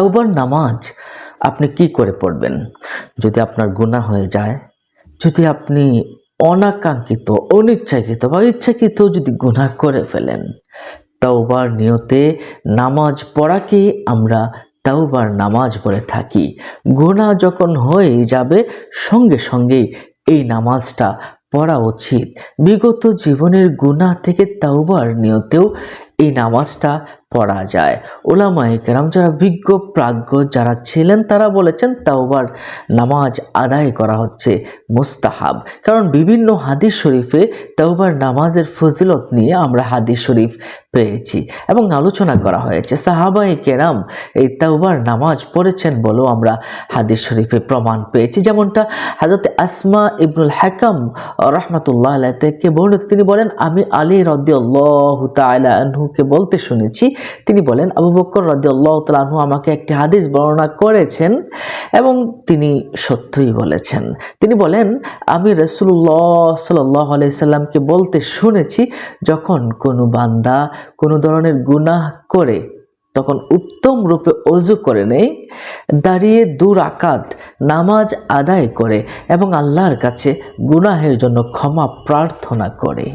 তাওবার নামাজ আপনি কি করে পড়বেন? যদি আপনার গুনাহ হয়ে যায়, যদি আপনি অনাকাঙ্ক্ষিত, অনিচ্ছাকৃত বা ইচ্ছাকৃত যদি গুনাহ করে ফেলেন, তাওবার নিয়তে নামাজ পড়াকে আমরা তাওবার নামাজ বলে থাকি? গুনাহ যখন হয়ে যাবে, সঙ্গে সঙ্গেই এই নামাজটা পড়া উচিত। বিগত জীবনের গুনাহ থেকে তাওবার নিয়তেও এই নামাজটা পড়া যায়। ওলামায়ে কেরাম যারা বিজ্ঞ, প্রাজ্ঞ যারা ছিলেন, তারা বলেছেন তাওবার নামাজ আদায় করা হচ্ছে মুস্তাহাব। কারণ বিভিন্ন হাদিস শরীফে তাওবার নামাজের ফজিলত নিয়ে আমরা হাদিস শরীফ পেয়েছি এবং আলোচনা করা হয়েছে। সাহাবাই কেরাম এই তাওবার নামাজ পড়েছেন বলেও আমরা হাদিস শরীফে প্রমাণ পেয়েছি। যেমনটা হাজরত আসমা ইবনুল হাকাম রহমতুল্লাহ থেকে বর্ণিত। তিনি বলেন, আমি আলী রদিয়াল্লাহ তালা আনহুকে বলতে শুনেছি তিনি বলেন, আবু বকর রদিয়াল্লাহ তালা আনহু আমাকে একটি হাদিস বর্ণনা করেছেন এবং তিনি সত্যই বলেছেন। তিনি বলেন, আমি রসুল্লাহ সাল্লাহ আলাইসাল্লামকে বলতে শুনেছি, যখন কোনো বান্দা কোনো ধরনের গুনাহ করে, তখন উত্তম রূপে অজু করে নেই দাঁড়িয়ে দূর আকাত নামাজ আদায় করে এবং আল্লাহর কাছে গুনাহের জন্য ক্ষমা প্রার্থনা করে।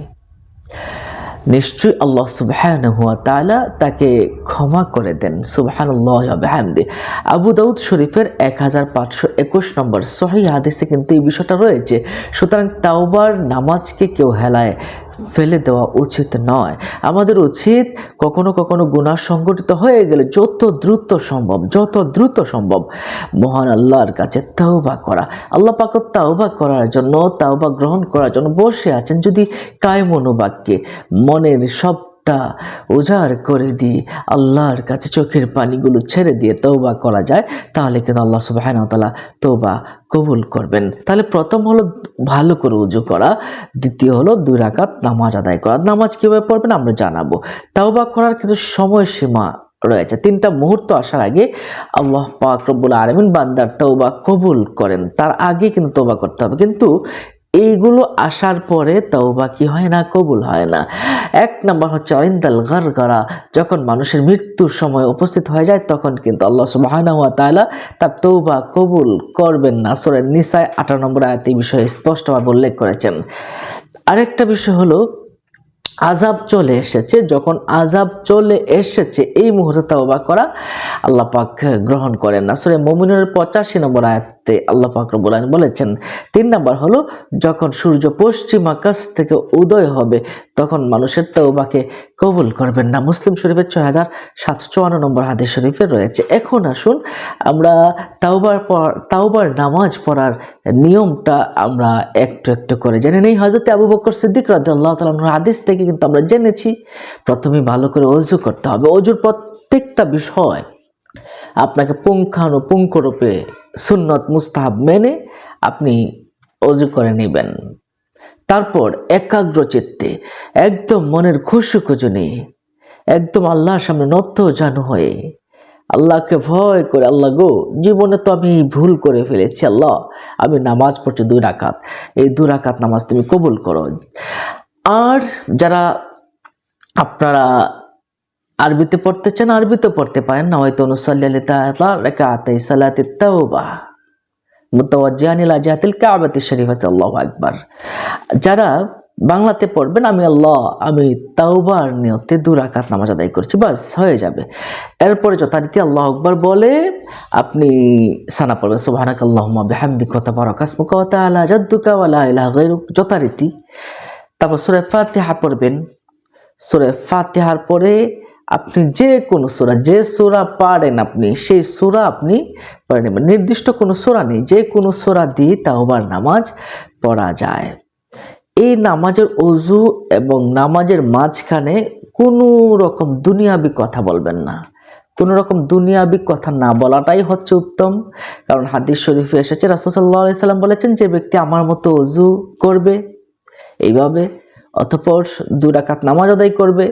নিশ্চয়ই আল্লাহ সুবহান হুয়া তালা তাকে ক্ষমা করে দেন। সুবাহানুল্লাহামদি আবু দাউদ শরীফের এক হাজার পাঁচশো একুশ নম্বর সহি হাদিসে কিন্তু এই বিষয়টা রয়েছে। সুতরাং তাওবার নামাজকে কেউ হেলায় ফেলে দেওয়া উচিত নয়। আমাদের উচিত কখনো কখনো গুণা সংগঠিত হয়ে গেলে যত দ্রুত সম্ভব, যত দ্রুত সম্ভব মহান আল্লাহর কাছে তাওবা করা। আল্লাহ পাক তাওবা করার জন্য, তাওবা গ্রহণ করার জন্য বসে আছেন যদি কায়মনোবাক্যে মনের সব টা উজাড় করে দিয়ে আল্লাহর কাছে চোখের পানিগুলো ছেড়ে দিয়ে তৌবা করা যায়, তাহলে কিন্তু আল্লাহ সুবাহ তালা তৌবা কবুল করবেন। তাহলে প্রথম হলো ভালো করে উজু করা, দ্বিতীয় হলো দুই রাকাত নামাজ আদায় করা। নামাজ কীভাবে পড়বেন আমরা জানাব। তাওবা করার কিছু সময়সীমা রয়েছে। তিনটা মুহূর্ত আসার আগে আল্লাহ পাক রব্বুল বান্দার তৌবা কবুল করেন। তার আগে কিন্তু তৌবা করতে হবে। কিন্তু এইগুলো আসার পরে তৌবা কি হয় না, কবুল হয় না। এক নম্বর হচ্ছে অরিন্দাল গারগারা। যখন মানুষের মৃত্যুর সময় উপস্থিত হয়ে যায়, তখন কিন্তু আল্লাহ সুবাহানা তাআলা তার তৌবা কবুল করবেন না। সোরের নিসায় আঠারো নম্বর আয়াত বিষয়ে স্পষ্টভাবে উল্লেখ করেছেন। আরেকটা বিষয় হলো আজাব চলে এসেছে। যখন আজাব চলে এসেছে, এই মুহূর্তে তওবা করা আল্লাহ পাক গ্রহণ করেন না। সুরে মমিনের পঁচাশি নম্বর আয়াতে আল্লাহ পাক বলেছেন, তিন নম্বর হলো, যখন সূর্য পশ্চিম আকাশ থেকে উদয় হবে তখন মানুষের তওবাকে কবুল করবেন না। মুসলিম শরীফের ছয় হাজার সাতশো চুয়ান্ন নম্বর হাদিস শরীফে রয়েছে। এখন আসুন আমরা তাওবার পর তাওবার নামাজ পড়ার নিয়মটা আমরা একটু একটু করে জেনে নেই। হজরত আবু বকর সিদ্দিক রাদ আল্লাহ তালার হাদিস থেকে কিন্তু আমরা জেনেছি। প্রথমে ভালো করে অজু করতে হবে। অজুর প্রত্যেকটা বিষয় আপনাকে পুঙ্খানুপুঙ্খরূপে সুন্নত, মুস্তাহাব মেনে আপনি অজু করে নেবেন। তারপর একাগ্র চিত্তে একদম মনের খুশি খুঁজুনি, একদম আল্লাহর সামনে নত্য জানু হয়ে, আল্লাহকে ভয় করে, আল্লাহ গো, জীবনে তো আমি ভুল করে ফেলেছি, আল্লাহ, আমি নামাজ পড়ছি দুই রাকাত, এই দুই রাকাত নামাজ তুমি কবুল করো। আর যারা আপনারা আরবিতে পড়তে চান, আরবিতে পড়তে পারেন না, হয়তো অনুসল্লি তাআলা রাকাতাই সালাতি তাওবা। মুতাওয়াজ্জিহান ইলা জাহাতিল কাবাতি শরীফাতি, আল্লাহু আকবার। যারা বাংলাতে পড়বেন, আমি আল্লাহ, আমি তাওবার নিয়তে দু রাকাত নামাজ আদায় করছি, বাস, হয়ে যাবে। এরপরে যথারীতি আল্লাহ আকবার বলে আপনি সানা পড়বেন। সুবহানাক আল্লাহুম্মা বিহামদিকা ওয়া তাবারাকাসমুকা ওয়া তাআলা জাদ্দুকা ওয়া লা ইলাহা যথারীতি। তারপর সূরা ফাতিহা পড়বেন। সূরা ফাতিহার পরে আপনি যে কোনো সুরা, যে সুরা পারেন আপনি, সেই সুরা আপনি পড়ে নেবেন। নির্দিষ্ট কোনো সুরা নেই, যে কোনো সুরা দিয়ে তাওবার নামাজ পড়া যায়। এই নামাজের অজু এবং নামাজের মাঝখানে কোনো রকম দুনিয়াবি কথা বলবেন না। কোনো রকম দুনিয়াবি কথা না বলাটাই হচ্ছে উত্তম। কারণ হাদিস শরীফে এসেছে রাসুসাল্লাহ সাল্লাম বলেছেন, যে ব্যক্তি আমার মতো অজু করবে, এইভাবে অতপর দুরাকাত নামাজ আদায় করবে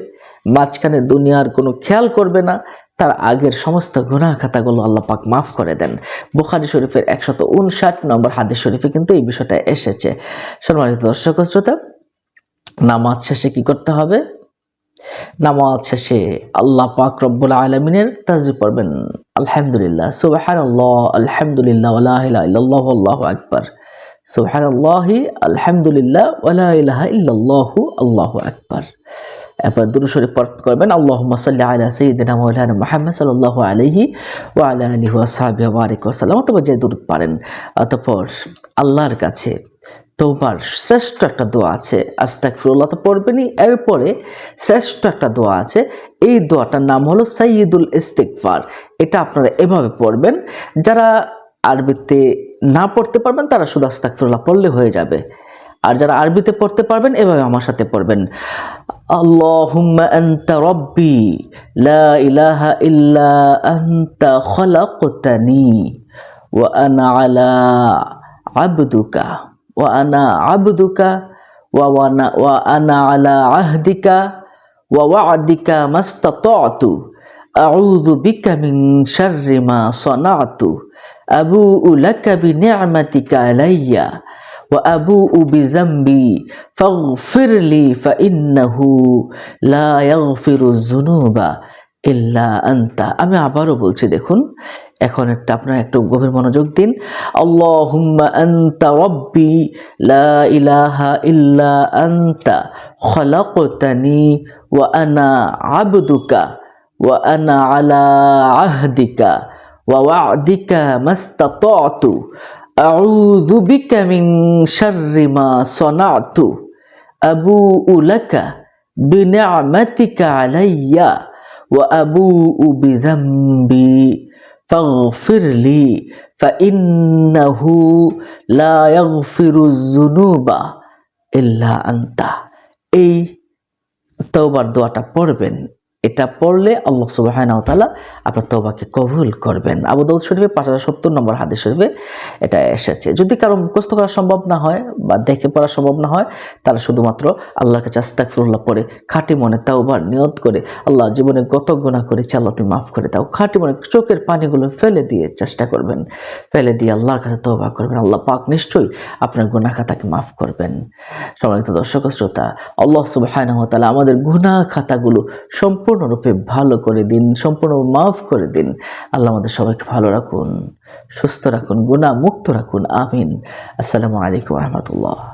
মাঝখানে দুনিয়ার কোনো খেয়াল করবে না, তার আগের সমস্ত গুনাহ খাতাগুলো আল্লাহ পাক মাফ করে দেন। বুখারি শরীফের একশত উনষাট নম্বর হাদিস শরীফে কিন্তু এই বিষয়টা এসেছে। সম্মানিত দর্শক শ্রোতা, নামাজ শেষে কি করতে হবে? নামাজ শেষে আল্লাহ পাক রব্বুল আলমিনের তাজরি পড়বেন। আলহামদুলিল্লাহ সুবাহান আল্লাহ আলহামদুলিল্লাহ আল্লাহ আল্লাহু আকবার। সুবাহান আল্লাহি আলহামদুলিল্লাহ ইল্লাল্লাহু, আল্লাহু আকবার। এরপর দুরু শরীফ পাঠ করবেন আল্লাহ সাল্লি আলা সঈদিনা মৌলানা মোহাম্মদ সাল্লাহ আলহি ও আলা আলহি ওয়াসাবি বারিক ওয়াসাল্লাম। অথবা যে দূর পারেন, অতপর আল্লাহর কাছে তোবার শ্রেষ্ঠ একটা দোয়া আছে আস্তাক ফিরুল্লাহ তো পড়বেনই। এরপরে শ্রেষ্ঠ একটা দোয়া আছে, এই দোয়াটার নাম হলো সাইয়দুল ইস্তিকফার এটা আপনারা এভাবে পড়বেন, যারা আরবিতে না পড়তে পারবেন, তারা শুধু আস্তাক ফিরুল্লাহ পড়লে হয়ে যাবে। আর যারা আরবিতে পড়তে পারবেন, এভাবে আমার সাথে পড়বেন। আল্লাহুম্মা আনতা রব্বি লা ইলাহা ইল্লা আনতা খলাকতানি ওয়া আনা আলা আবদুকা ওয়া আনা আবদুকা ওয়া ওয়ানা ওয়া আনা আলা আহদিকা ওয়া ওয়াদিকা মাস্তাতাতু আউযু বিকা মিন শাররি মা সানাতু আবুউ লাকা বিনি'মাতিকা আলাইয়া وأبوء بذنبي فاغفر لي فإنه لا يغفر الذنوب ইল্লা আন্তা আমি আবারও বলছি দেখুন এখন একটা আপনারা একটু গভীর মনোযোগ দিন আল্লাহুম্মা আন্তা রব্বি লা ইলাহা ইল্লা আন্তা খলাকতানি ওয়া আনা আবদুকা ওয়া আনা আলা আহদিকা ওয়া ওয়াদিকা মাস্তাতাতু أعوذ بك من شر ما صنعت أبوء لك بنعمتك علي وأبوء بذنبي فاغفر لي فإنه لا يغفر الذنوب إلا أنت এই তওবার দোয়াটা পড়বেন এটা পড়লে আল্লাহ সুবাহ তালা আপনার তবাকে কবুল করবেন। আবু দাউদ শরীফে পাঁচ হাজার সত্তর নম্বর হাদিস শরীফে এটা এসেছে। যদি কারও মুখস্থ করা সম্ভব না হয় বা দেখে পড়া সম্ভব না হয়, তাহলে শুধুমাত্র আল্লাহর কাছে আস্তাকফিরুল্লাহ পড়ে, খাঁটি মনে তাওবার নিয়ত করে, আল্লাহ জীবনে গত গুণা করেছে আল্লাহ তুমি মাফ করে দাও। খাঁটি মনে চোখের পানিগুলো ফেলে দিয়ে চেষ্টা করবেন। ফেলে দিয়ে আল্লাহর কাছে তওবা করবেন। আল্লাহ পাক নিশ্চয়ই আপনার গুণা খাতাকে মাফ করবেন। সম্মানিত দর্শক শ্রোতা, আল্লাহ সুবাহ তালা আমাদের গুণা খাতাগুলো সম্পূর্ণ সম্পূর্ণরূপে ভালো করে দিন, সম্পূর্ণ মাফ করে দিন। আল্লাহ আমাদের সবাইকে ভালো রাখুন, সুস্থ রাখুন গুণা মুক্ত রাখুন, আমিন। আসসালামু আলাইকুম রহমতুল্লাহ।